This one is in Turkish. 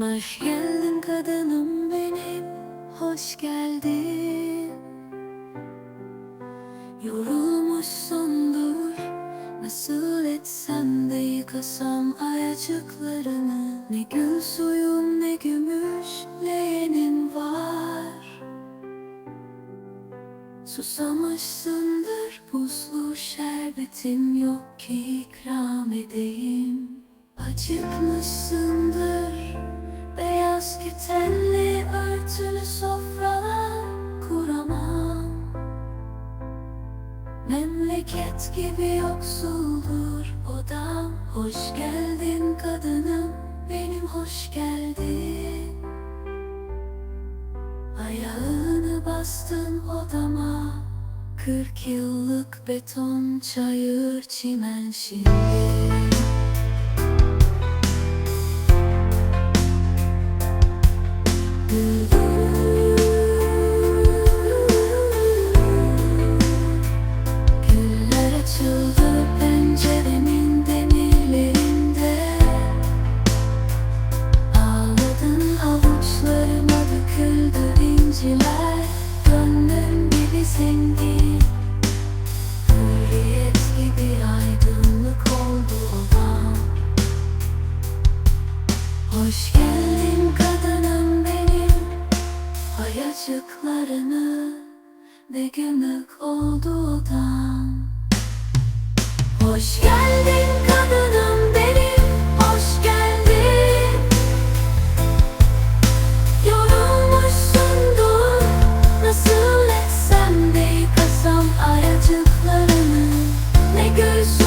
Hoş geldin kadınım benim, hoş geldin. Yorulmuşsundur, nasıl etsem de yıkasam ayacıklarını. Ne gül suyun ne gümüş leğenin var. Susamışsındır, buzlu şerbetim yok ki ikram edeyim. Acıkmışsındır, Memleket gibi yoksuldur odam. Hoş geldin kadınım, benim hoş geldin. Ayağını bastın odama Kırk yıllık beton çayır çimen şimdi Parçacıklarını ve gümük oldu odam Hoş geldin kadınım benim, hoş geldin. Yorulmuşsundur, nasıl etsem de yıkasam ayacıklarını Ne göğsü